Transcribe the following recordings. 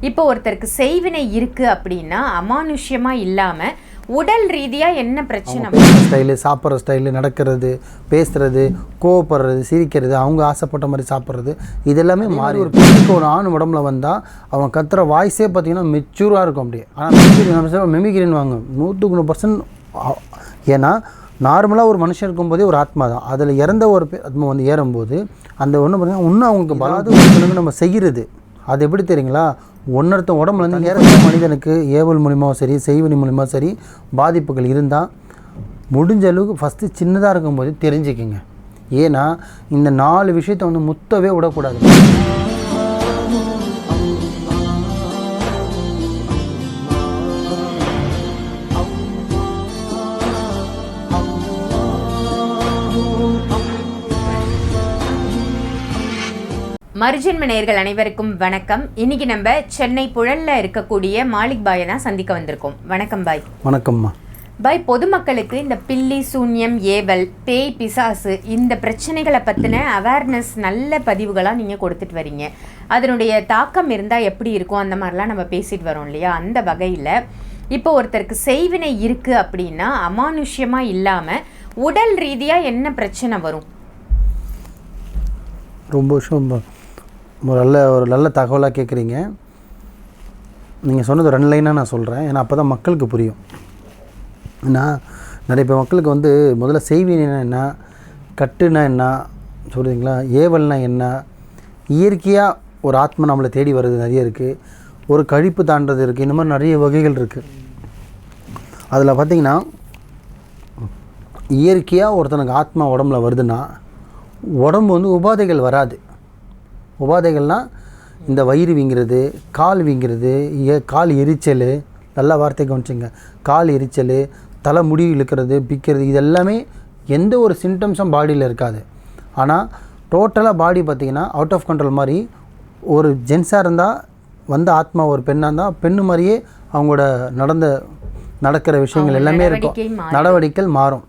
இப்போ ஒருத்தருக்கு செய்வினை இருக்கு அப்படின்னா அமானுஷ்யமா இல்லாம உடல் ரீதியா என்ன பிரச்சனை? ஸ்டைலு சாப்பிட்ற ஸ்டைலு நடக்கிறது பேசுறது கோவப்படுறது சிரிக்கிறது அவங்க ஆசைப்பட்ட மாதிரி சாப்பிட்றது இது எல்லாமே மாறி ஒரு பெண்ணுக்கு ஒரு ஆண் உடம்புல வந்தால் அவன் கத்துற வாய்ஸே பார்த்தீங்கன்னா மெச்சூராக இருக்கும் அப்படியே. ஆனால் மெமிகிரின்னு வாங்க நூற்றுக்கு நூறு பர்சன்ட் ஏன்னா நார்மலாக ஒரு மனுஷன் இருக்கும்போதே ஒரு ஆத்மா தான். அதில் இறந்த ஒரு ஆத்மா வந்து ஏறும்போது அந்த ஒன்று பார்த்தீங்கன்னா இன்னும் அவங்களுக்கு பலாது நம்ம செய்கிறது அது எப்படி தெரியுங்களா? ஒன்னொருத்த உடம்புலேருந்து இறந்த மனிதனுக்கு ஏவல் மூலியமாவும் சரி செய்வனி மூலியமாக சரி பாதிப்புகள் இருந்தால் முடிஞ்ச அளவுக்கு ஃபஸ்ட்டு சின்னதாக இருக்கும்போது தெரிஞ்சுக்கிங்க. ஏன்னா இந்த நாலு விஷயத்தை வந்து முத்தவே விடக்கூடாது. மறுஜென்ம நேயர்கள் அனைவருக்கும் வணக்கம். இன்னைக்கு நம்ம சென்னை புழல்ல இருக்கக்கூடிய மாலிக் பாயை தான் சந்திக்க வந்திருக்கோம். வணக்கம் பாய். வணக்கம்மா. பாய் பொதுமக்களுக்கு இந்த பில்லி சூன்யம் ஏவல் பேய் பிசாசு இந்த பிரச்சனைகளை பற்றின அவேர்னஸ் நல்ல பதிவுகளாக நீங்கள் கொடுத்துட்டு வரீங்க. அதனுடைய தாக்கம் இருந்தால் எப்படி இருக்கும்? அந்த மாதிரிலாம் நம்ம பேசிட்டு வரோம் இல்லையா? அந்த வகையில் இப்போ ஒருத்தருக்கு செய்வினை இருக்குது அப்படின்னா அமானுஷ்யமாக இல்லாமல் உடல் ரீதியாக என்ன பிரச்சனை வரும்? ரொம்ப ஒரு நல்ல ஒரு நல்ல தகவலாக கேட்குறீங்க நீங்கள் சொன்னது ரெண்டு லைனாக நான் சொல்கிறேன் ஏன்னா அப்போ தான் மக்களுக்கு புரியும். ஏன்னா நிறைய பேர் மக்களுக்கு வந்து முதல்ல செய்வினா என்ன கட்டுனா என்ன சொல்கிறீங்களா ஏவல்னா என்ன? இயற்கையாக ஒரு ஆத்மா நம்மளை தேடி வர்றது நிறைய இருக்குது ஒரு கழிப்பு தாண்டது இருக்குது இந்த மாதிரி நிறைய வகைகள் இருக்குது அதில் பார்த்தீங்கன்னா இயற்கையாக ஒருத்தனுக்கு ஆத்மா உடம்புல வருதுன்னா உடம்பு வந்து உபாதைகள் வராது. உபாதைகள்னால் இந்த வயிறு வீங்கிறது கால் வீங்கிறது ஏ கால் எரிச்சல் நல்ல வார்த்தை கவனிச்சுங்க. கால் எரிச்சல் தலை முடி இழுக்கிறது பிக்கிறது இது எல்லாமே எந்த ஒரு சிம்டம்ஸும் பாடியில் இருக்காது. ஆனால் டோட்டலாக பாடி பார்த்திங்கன்னா அவுட் ஆஃப் கண்ட்ரோல் மாதிரி ஒரு ஜென்ஸாக இருந்தால் வந்த ஆத்மா ஒரு பெண்ணாக இருந்தால் பெண்ணு மாதிரியே அவங்களோட நடந்த நடக்கிற விஷயங்கள் எல்லாமே இருக்கும். நடவடிக்கைகள் மாறும்.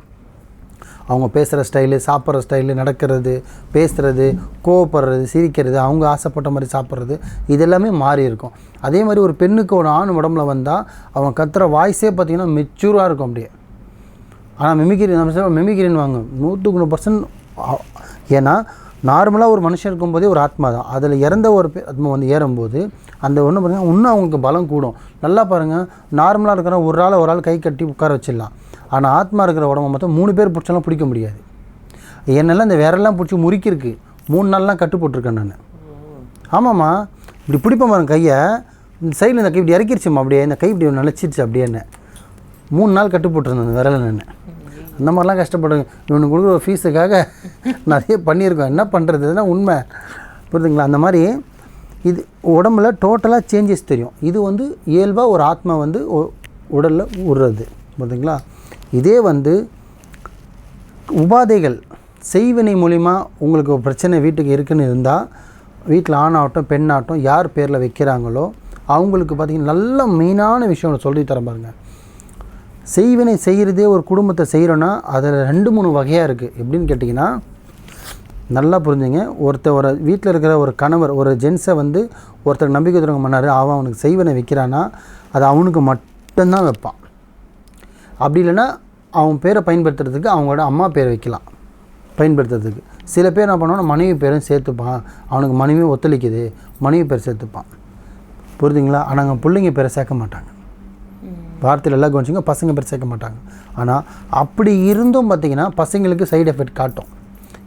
அவங்க பேசுகிற ஸ்டைலு சாப்பிட்ற ஸ்டைலு நடக்கிறது பேசுகிறது கோவப்படுறது சிரிக்கிறது அவங்க ஆசைப்பட்ட மாதிரி சாப்பிட்றது இது எல்லாமே மாறி இருக்கும். அதே மாதிரி ஒரு பெண்ணுக்கு ஒரு ஆண் உடம்புல வந்தால் அவன் கத்துற வாய்ஸே பார்த்தீங்கன்னா மெச்சூராக இருக்கும் அப்படியே. ஆனால் மெமிகிரி நம்ம சொல்ல மெமிகிரின்னு வாங்க நூற்றுக்கு நூறு பர்சன்ட் ஏன்னா நார்மலாக ஒரு மனுஷன் இருக்கும்போதே ஒரு ஆத்மா தான். அதில் இறந்த ஒரு ஆத்மா வந்து ஏறும்போது அந்த ஒன்று பார்த்தீங்கன்னா இன்னும் அவங்களுக்கு பலம் கூடும். நல்லா பாருங்கள் நார்மலாக இருக்கிற ஒரு ஆள் ஒரு ஆள் கை கட்டி உட்கார வச்சிடலாம். ஆனால் ஆத்மா இருக்கிற உடம்ப மொத்தம் மூணு பேர் பிடிச்சாலும் பிடிக்க முடியாது. என்னெல்லாம் இந்த விரல்லாம் பிடிச்சி முறுக்கிருக்கு மூணு நாள்லாம் கட்டு போட்டிருக்கேன் நான். ஆமாம்மா இப்படி பிடிப்பேன் பாருங்க கையை. இந்த சைடில் இந்த கை இப்படி இறக்கிருச்சுமா அப்படியே இந்த கை இப்படி நினச்சிருச்சு அப்படியே என்ன. மூணு நாள் கட்டு போட்டிருந்தேன் அந்த விரலை நான். அந்த மாதிரிலாம் கஷ்டப்படுங்க இவனுக்கு கொடுக்குற ஃபீஸுக்காக நிறைய பண்ணியிருக்கோம். என்ன பண்ணுறது இதுதான் உண்மை. புரியுதுங்களா? அந்த மாதிரி இது உடம்புல டோட்டலாக சேஞ்சஸ் தெரியும். இது வந்து இயல்பாக ஒரு ஆத்மா வந்து உடலில் விடுறது புரியுதுங்களா? இதே வந்து உபாதைகள் செய்வினை மூலிமா உங்களுக்கு ஒரு பிரச்சனை வீட்டுக்கு இருக்குன்னு இருந்தால் வீட்டில் ஆணாகட்டும் பெண்ணாகட்டும் யார் பேரில் வைக்கிறாங்களோ அவங்களுக்கு பார்த்திங்கன்னா நல்ல மெயினான விஷயம் ஒன்று சொல்லி தரேன் பாருங்கள் செய்வினை செய்கிறதே ஒரு குடும்பத்தை செய்கிறோன்னா அதில் ரெண்டு மூணு வகையாக இருக்குது எப்படின்னு கேட்டிங்கன்னா நல்லா புரிஞ்சுங்க. ஒருத்தர் ஒரு வீட்டில் இருக்கிற ஒரு கணவர் ஒரு ஜென்ஸை வந்து ஒருத்தர் நம்பிக்கை துறங்க பண்ணார் அவன் அவனுக்கு செய்வனை வைக்கிறான்னா அது அவனுக்கு மட்டும்தான் வைப்பான். அப்படி இல்லைன்னா அவன் பேரை பயன்படுத்துறதுக்கு அவங்களோட அம்மா பேர் வைக்கலாம். பயன்படுத்துறதுக்கு. சில பேர் என்ன பண்ணுவான்னா மனைவி பேரும் சேர்த்துப்பான். அவனுக்கு மனைவி ஒத்துழைக்குது. மனைவி பேர் சேர்த்துப்பான். புரியுதுங்களா? ஆனால் அங்கே பிள்ளைங்க பேரை சேர்க்க மாட்டாங்க. வார்த்தையில் எல்லாம் கவனிச்சிங்க பசங்க பேர் சேர்க்க மாட்டாங்க. ஆனால் அப்படி இருந்தும் பார்த்தீங்கன்னா பசங்களுக்கு சைடு எஃபெக்ட் காட்டும்.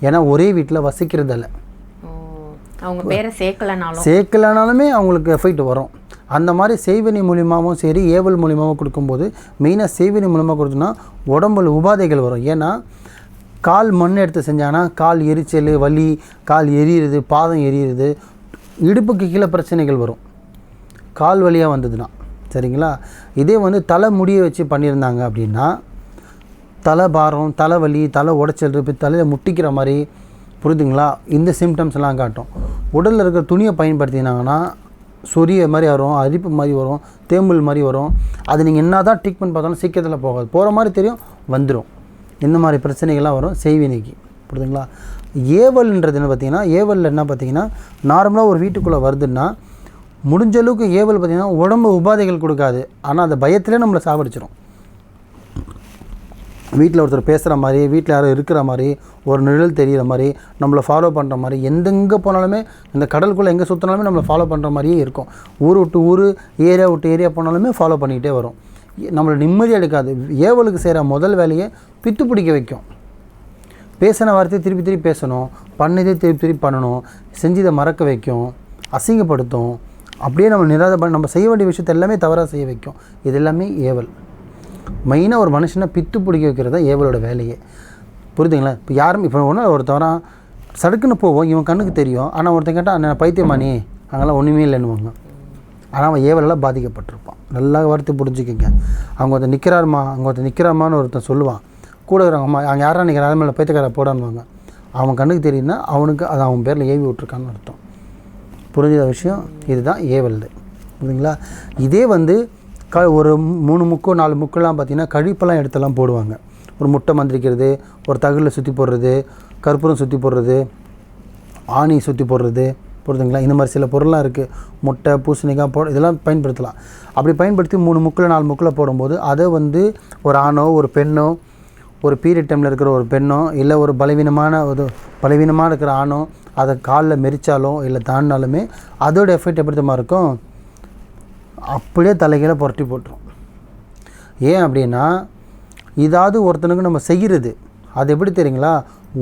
ஏன்னா ஒரே வீட்டில் வசிக்கிறதில்ல. அவங்க பேரை சேர்க்கலனாலும். சேர்க்கலனாலுமே அவங்களுக்கு எஃபெக்ட் வரும். அந்த மாதிரி செய்வினை மூலியமாகவும் சரி ஏவல் மூலியமாகவும் கொடுக்கும்போது மெயினாக செய்வினை மூலியமாக கொடுத்தோன்னா உடம்புல உபாதைகள் வரும். ஏன்னா கால் மண் எடுத்து செஞ்சாங்கன்னா கால் எரிச்சல் வலி கால் எரியுறது பாதம் எரியுறது இடுப்புக்கு கீழே பிரச்சனைகள் வரும். கால் வலியாக வந்ததுன்னா சரிங்களா? இதே வந்து தலை முடியை வச்சு பண்ணியிருந்தாங்க அப்படின்னா தலை பாரம் தலைவலி தலை உடைச்சல் இப்போ தலையில் முட்டிக்கிற மாதிரி புரியுதுங்களா? இந்த சிம்டம்ஸ்லாம் காட்டும். உடலில் இருக்கிற துணியை பயன்படுத்தினாங்கன்னா சொரிய மாதிரி வரும் அரிப்பு மாதிரி வரும் தேம்பல் மாதிரி வரும். அது நீங்கள் என்ன தான் ட்ரீட்மெண்ட் பார்த்தாலும் சீக்கிரத்தில் போகாது. போகிற மாதிரி தெரியும் வந்துடும் இந்த மாதிரி பிரச்சனைகள்லாம் வரும் செய்வினைக்கு புரியுதுங்களா? ஏவல்ன்றது என்ன பார்த்தீங்கன்னா ஏவலில் என்ன பார்த்தீங்கன்னா நார்மலாக ஒரு வீட்டுக்குள்ளே வருதுன்னா முடிஞ்ச அளவுக்கு ஏவல் பார்த்திங்கன்னா உடம்பு உபாதைகள் கொடுக்காது. ஆனால் அந்த பயத்திலே நம்மளை சாவடிச்சிடும் வீட்டில் ஒருத்தர் பேசுகிற மாதிரி வீட்டில் யாரும் இருக்கிற மாதிரி ஒரு நிழல் தெரிகிற மாதிரி நம்மளை ஃபாலோ பண்ணுற மாதிரி எந்தெங்கே போனாலுமே இந்த கடலுக்குள்ளே எங்கே சுற்றினாலுமே நம்மளை ஃபாலோ பண்ணுற மாதிரியே இருக்கும். ஊர் விட்டு ஊர் ஏரியா விட்டு ஏரியா போனாலுமே ஃபாலோ பண்ணிக்கிட்டே வரும். நம்மளை நிம்மதி எடுக்காது. ஏவலுக்கு செய்கிற முதல் வேலையை பித்து பிடிக்க வைக்கும். பேசின வார்த்தையை திருப்பி திருப்பி பேசணும். பண்ணதே திருப்பி திருப்பி பண்ணணும். செஞ்சதை மறக்க வைக்கும். அசிங்கப்படுத்தும். அப்படியே நம்ம நிராத பண்ண நம்ம செய்ய வேண்டிய விஷயத்தை எல்லாமே தவறாக செய்ய வைக்கும். இது எல்லாமே ஏவல். மெயினாக ஒரு மனுஷனை பித்து பிடிக்க வைக்கிறது தான் ஏவலோட வேலையே. புரியுதுங்களா? இப்போ யாரும் இப்போ ஒன்றும் ஒருத்தவரான் சடுக்குன்னு போவோம் இவன் கண்ணுக்கு தெரியும். ஆனால் ஒருத்தன் கேட்டால் நான் பைத்தியமா அங்கெல்லாம் ஒன்றுமே இல்லைன்னுவாங்க. ஆனால் அவன் ஏவலெல்லாம் பாதிக்கப்பட்டிருப்பான். நல்லா வார்த்தை புரிஞ்சுக்கோங்க. அவங்க ஒருத்தன் நிற்கிறாருமா அவங்க ஒருத்தன் நிற்கிறாமான்னு ஒருத்தன் சொல்லுவான். கூட இருக்கிறவங்கம்மா அவங்க யாரா நிற்கிற மேலே பைத்தியக்கார போடான்னுவாங்க. அவன் கண்ணுக்கு தெரியும்னா அவனுக்கு அது அவன் பேரில் ஏவி விட்ருக்கான்னு அர்த்தம். புரிஞ்ச விஷயம்? இதுதான் ஏவல் புரியுதுங்களா? இதே வந்து க ஒரு மூணு முக்கோ நாலு முக்கெல்லாம் பார்த்தீங்கன்னா கழிப்பெல்லாம் எடுத்தெல்லாம் போடுவாங்க. ஒரு முட்டை மந்திரிக்கிறது ஒரு தகடில் சுற்றி போடுறது கற்பூரம் சுற்றி போடுறது ஆணி சுற்றி போடுறது புரியுதுங்களா இந்த மாதிரி சில பொருள்லாம் இருக்குது முட்டை பூசணிக்காய் போ இதெல்லாம் பயன்படுத்தலாம். அப்படி பயன்படுத்தி மூணு முக்கில் நாலு முக்கில் போடும்போது அதை வந்து ஒரு ஆணோ ஒரு பெண்ணோ ஒரு பீரியட் டைமில் இருக்கிற ஒரு பெண்ணோ இல்லை ஒரு பலவீனமான ஒரு பலவீனமாக இருக்கிற ஆணோ அதை காலில் மெரிச்சாலோ இல்லை தாண்டினாலுமே அதோட எஃபெக்ட் எப்படி தெரியுமா இருக்கும்? அப்படியே தலைகீழ புரட்டி போட்டுரும். ஏன் அப்படின்னா இதாவது ஒருத்தனுக்கு நம்ம செய்கிறது அது எப்படி தெரியுங்களா?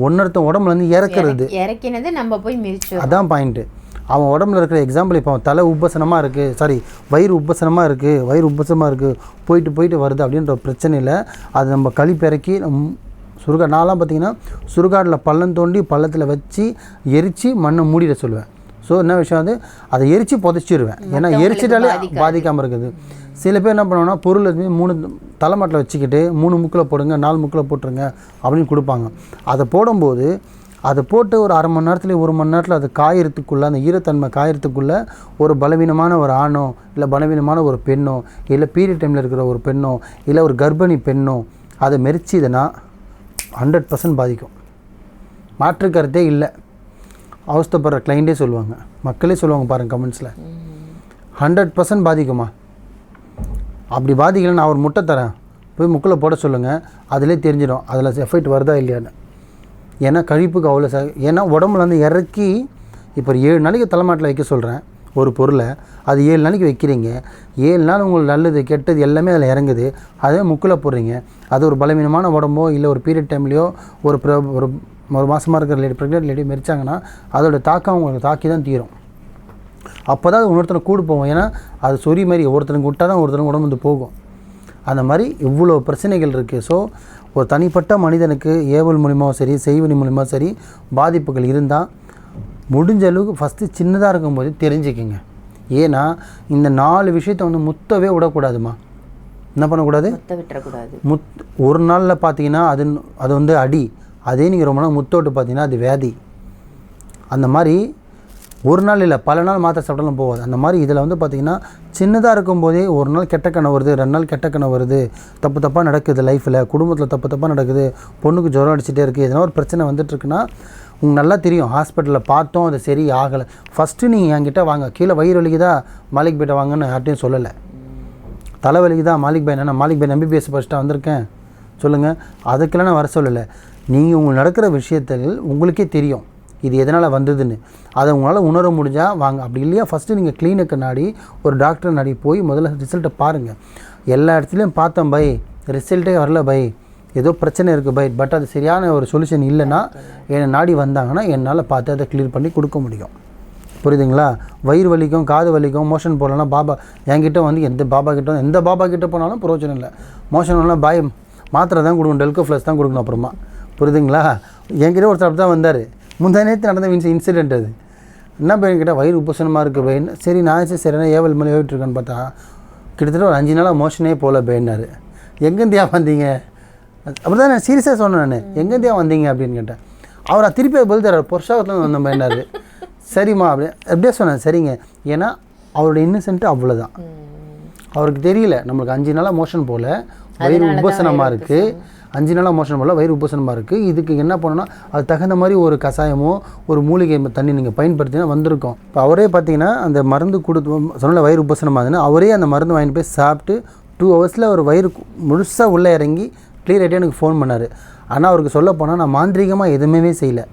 ஒன்னொருத்தன் உடம்புலேருந்து இறக்குறது. இறக்கினது நம்ம போய் மிதிச்சு அதான் பாயிண்ட்டு அவன் உடம்புல இருக்கிற எக்ஸாம்பிள் இப்போ அவன் தலை உப்பசனமாக இருக்குது சாரி வயிறு உப்பசனமாக இருக்குது வயிறு உப்பசனமாக இருக்குது போயிட்டு போயிட்டு வருது அப்படின்ற ஒரு பிரச்சனையில் அது நம்ம களி பிறக்கி நம் சுருகா நான்லாம் பார்த்தீங்கன்னா சுடுகாட்டில் பள்ளம் தோண்டி பள்ளத்தில் வச்சு எரித்து மண்ணை மூடிட சொல்லுவேன். ஸோ என்ன விஷயம் அது அதை எரித்து புதைச்சிருவேன். ஏன்னா எரிச்சிட்டாலே பாதிக்காமல் இருக்குது. சில பேர் என்ன பண்ணுவாங்கன்னா பொருள் எதுவுமே மூணு தலைமாட்டில் வச்சுக்கிட்டு மூணு முக்கில் போடுங்க நாலு முக்கில் போட்டுருங்க அப்படின்னு கொடுப்பாங்க. அதை போடும்போது அதை போட்டு ஒரு அரை மணி நேரத்துல ஒரு மணி நேரத்தில் அது காயறதுக்குள்ளே அந்த ஈரத்தன்மை காயறதுக்குள்ளே ஒரு பலவீனமான ஒரு ஆணோ இல்லை பலவீனமான ஒரு பெண்ணோ இல்லை பீரியட் டைமில் இருக்கிற ஒரு பெண்ணோ இல்லை ஒரு கர்ப்பிணி பெண்ணோ அதை மெரிச்சிதுன்னா ஹண்ட்ரட் பர்சன்ட் பாதிக்கும். மாற்று கருத்தே இல்லை. அவஸ்தைப்படுற கிளைண்ட்டே சொல்லுவாங்க. மக்களே சொல்லுவாங்க பாருங்கள் கமெண்ட்ஸில் ஹண்ட்ரட் பர்சன்ட் பாதிக்குமா? அப்படி பாதிக்கல நான் ஒரு முட்டை தரேன். போய் முக்கில் போட சொல்லுங்கள் அதிலே தெரிஞ்சிடும். அதில் எஃபெக்ட் வருதா இல்லையான்னு. ஏன்னா கழிப்புக்கு அவ்வளோ ச ஏன்னா உடம்புல வந்து இறக்கி இப்போ ஏழு நாளைக்கு தலைமாட்டில் வைக்க சொல்கிறேன் ஒரு பொருளை. அது ஏழு நாளைக்கு வைக்கிறீங்க. ஏழு நாள் உங்களுக்கு நல்லது கெட்டது எல்லாமே அதில் இறங்குது. அதே முக்கில் போடுறீங்க. அது ஒரு பலவீனமான உடம்போ இல்லை ஒரு பீரியட் டைம்லேயோ ஒரு ப்ர- ஒரு ஒரு மாதமாக இருக்கிற லேடி ப்ரெக்னென்ட் லேடி மெரிச்சாங்கன்னா அதோட தாக்கம் உங்களுக்கு தாக்கி தான் தீரும். அப்போ தான் அது இன்னொருத்தனை கூடு போகும். ஏன்னா அது சொறி மாதிரி ஒருத்தனுக்கு விட்டால் தான் ஒருத்தனுக்கு உடம்பு வந்து போகும். அந்த மாதிரி இவ்வளோ பிரச்சனைகள் இருக்குது ஸோ ஒரு தனிப்பட்ட மனிதனுக்கு ஏவல் மூலியமாவும் சரி செய்வனி மூலியமாக சரி பாதிப்புகள் இருந்தால் முடிஞ்ச அளவுக்கு ஃபஸ்ட்டு சின்னதாக இருக்கும்போது தெரிஞ்சுக்கிங்க. ஏன்னா இந்த நாலு விஷயத்தை வந்து முத்தவே விடக்கூடாதுமா. என்ன பண்ணக்கூடாது? முத் ஒரு நாளில் பார்த்தீங்கன்னா அது அது வந்து அடி. அதே நீங்கள் ரொம்ப நாள் முத்தோட்டு பார்த்தீங்கன்னா அது வியாதி. அந்த மாதிரி ஒரு நாள் இல்லை பல நாள் மாத்திரை சாப்பிட்டாலும் போகாது. அந்த மாதிரி இதில் வந்து பார்த்திங்கன்னா சின்னதாக இருக்கும்போதே ஒரு நாள் கெட்ட கணவு வருது ரெண்டு நாள் கெட்ட கணவு வருது. தப்பு தப்பாக நடக்குது லைஃப்பில் குடும்பத்தில் தப்பு தப்பாக நடக்குது பொண்ணுக்கு ஜுரம் அடிச்சிட்டே இருக்குது எதனா ஒரு பிரச்சனை வந்துட்டுருக்குன்னா உங்களுக்கு நல்லா தெரியும். ஹாஸ்பிட்டலில் பார்த்தோம் அது சரி ஆகலை. ஃபஸ்ட்டு நீங்கள் என்கிட்ட வாங்க. கீழே வயிறு வலிக்குதா? மாலிக் பேட்டை வாங்கன்னு யார்ட்டையும் சொல்லலை. தலைவலிக்கு தான் மாலிக் பை நான் மாலிக் பை எம்பிபிஎஸ் ஃபஸ்ட்டாக வந்திருக்கேன். சொல்லுங்கள் அதுக்கெல்லாம் நான் வர சொல்லலை. நீங்கள் உங்களுக்கு நடக்கிற விஷயத்தில் உங்களுக்கே தெரியும். இது எதனால் வந்ததுன்னு. அதை உங்களால் உணர முடிஞ்சால் வாங்க. அப்படி இல்லையா? ஃபஸ்ட்டு நீங்கள் கிளினிக்கு நாடி ஒரு டாக்டர் நாடி போய் முதல்ல ரிசல்ட்டை பாருங்கள் எல்லா இடத்துலையும் பார்த்தோம் பை. ரிசல்ட்டே வரல பை. ஏதோ பிரச்சனை இருக்குது பை. பட் அது சரியான ஒரு சொல்யூஷன் இல்லைன்னா என்னை நாடி வந்தாங்கன்னா என்னால் பார்த்து அதை கிளியர் பண்ணி கொடுக்க முடியும். புரியுதுங்களா? வயிறு வலிக்கும் காது வலிக்கும் மோஷன் போடலன்னா பாபா என்கிட்ட வந்து எந்த பாபா கிட்ட எந்த பாபா கிட்ட போனாலும் பிரயோஜனம் இல்லை. மோஷன் வரலாம் பாய் மாத்திரை தான் கொடுக்கணும். டெல்கோ ஃப்ளஸ் தான் கொடுக்கணும் அப்புறமா. புரியுதுங்களா? என்கிட்ட ஒருத்தர் அப்படி தான் வந்தார். முந்தா நேற்று நடந்த இன்சி இன்சிடென்ட் அது. என்ன பையன் கிட்ட வயிறு உபசனமாக இருக்குது பையன். சரி நான் சரி சரியான ஏவல் மேலே ஏவிட்டுருக்கேன்னு பார்த்தா கிட்டத்தட்ட ஒரு அஞ்சு நாளாக மோஷனே போகல பையனார் எங்கேருந்தியா வந்தீங்க? அப்படி தான் நான் சீரியஸாக சொன்னேன் நான். எங்கேருந்தியா வந்தீங்க அப்படின்னு கேட்டேன். அவர் திருப்பி பதில் தர பொருஷாகத்தில் வந்த பையனார் சரிம்மா அப்படி அப்படியே சொன்னேன் சரிங்க. ஏன்னா அவரோட இன்னசென்ட்டு அவ்வளோதான் அவருக்கு தெரியல. நம்மளுக்கு அஞ்சு நாளாக மோஷன் போல. வயிறு உபசனமாக இருக்குது அஞ்சு நாளாக மோஷன் போல வயிறு உபசனமாக இருக்குது இதுக்கு என்ன பண்ணணும்னா அது தகுந்த மாதிரி ஒரு கஷாயமோ ஒரு மூலிகை தண்ணி நீங்கள் பயன்படுத்தினா வந்திருக்கும். இப்போ அவரே பார்த்தீங்கன்னா அந்த மருந்து கொடுத்து சொன்ன வயிறு உபசனமாகுதுன்னு அவரே அந்த மருந்து வாங்கிட்டு போய் சாப்பிட்டு டூ ஹவர்ஸில் ஒரு வயிறு முழுசாக உள்ளே இறங்கி கிளியர் ஆகிட்டே எனக்கு ஃபோன் பண்ணார். ஆனால் அவருக்கு சொல்ல போனால் நான் மாந்திரிகமாக எதுவுமே செய்யலை.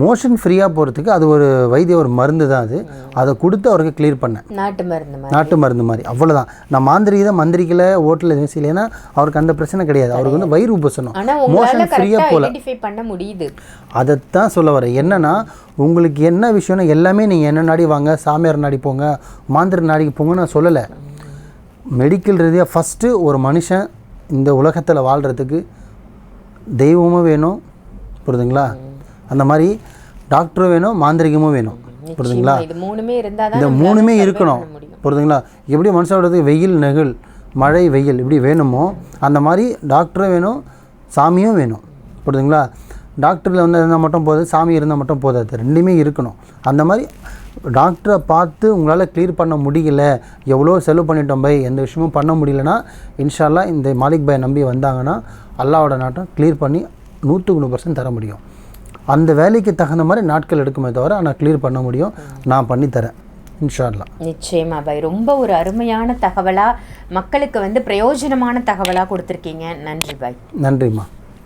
மோஷன் ஃப்ரீயாக போகிறதுக்கு அது ஒரு வைத்திய ஒரு மருந்து தான் அது. அதை கொடுத்து அவருக்கு கிளியர் பண்ணேன். நாட்டு மருந்து மாதிரி. நாட்டு மருந்து மாதிரி. அவ்வளோதான் நான் மாந்திரிக தான் மந்திரிக்கல ஓட்டில் எதுவும் செய்யல. ஏன்னா அவருக்கு அந்த பிரச்சனை கிடையாது. அவருக்கு வந்து வயிறு உபசனம். மோஷன் ஃப்ரீயாக ஐடென்டிஃபை பண்ண முடியுது. அதைத்தான் சொல்ல வரேன். என்னன்னா உங்களுக்கு என்ன விஷயம்னா எல்லாமே நீங்கள் என்ன நாடி வாங்க சாமியார் நாடி போங்க மாந்திர நாடிக்கு போங்கன்னு நான் சொல்லலை. மெடிக்கல் ரீதியாக ஃபஸ்ட்டு ஒரு மனுஷன் இந்த உலகத்தில் வாழ்கிறதுக்கு தெய்வமும் வேணும். புரியுதுங்களா? அந்த மாதிரி டாக்டரும் வேணும் மாந்திரிகமும் வேணும். புரியுதுங்களா இந்த மூணுமே இருக்கணும். புரியுதுங்களா எப்படி மனுஷனோடதுக்கு வெயில் நெகிழ் மழை வெயில் இப்படி வேணுமோ அந்த மாதிரி டாக்டரும் வேணும் சாமியும் வேணும். புரியுதுங்களா டாக்டரில் வந்து இருந்தால் மட்டும் போதாது சாமி இருந்தால் மட்டும் போதாது ரெண்டுமே இருக்கணும். அந்த மாதிரி டாக்டரை பார்த்து உங்களால் க்ளியர் பண்ண முடியல எவ்வளோ செலவு பண்ணிட்டோம் பை எந்த விஷயமும் பண்ண முடியலன்னா இன்ஷால்லா இந்த மாலிக் பாய் நம்பி வந்தாங்கன்னா அல்லாவோட நாட்டம் க்ளியர் பண்ணி நூற்றுக்கு நூறு பர்சன்ட் தர முடியும். அந்த வேலைக்கு தகுந்த மாதிரி நாட்கள் எடுக்குமே தவிர ஆனால் க்ளியர் பண்ண முடியும். நான் பண்ணி தரேன். இன்ஷா அல்லாஹ் நிச்சயமா பாய். ரொம்ப ஒரு அருமையான தகவலா மக்களுக்கு வந்து பிரயோஜனமான தகவலா கொடுத்துருக்கீங்க. நன்றி பாய். நன்றிம்மா.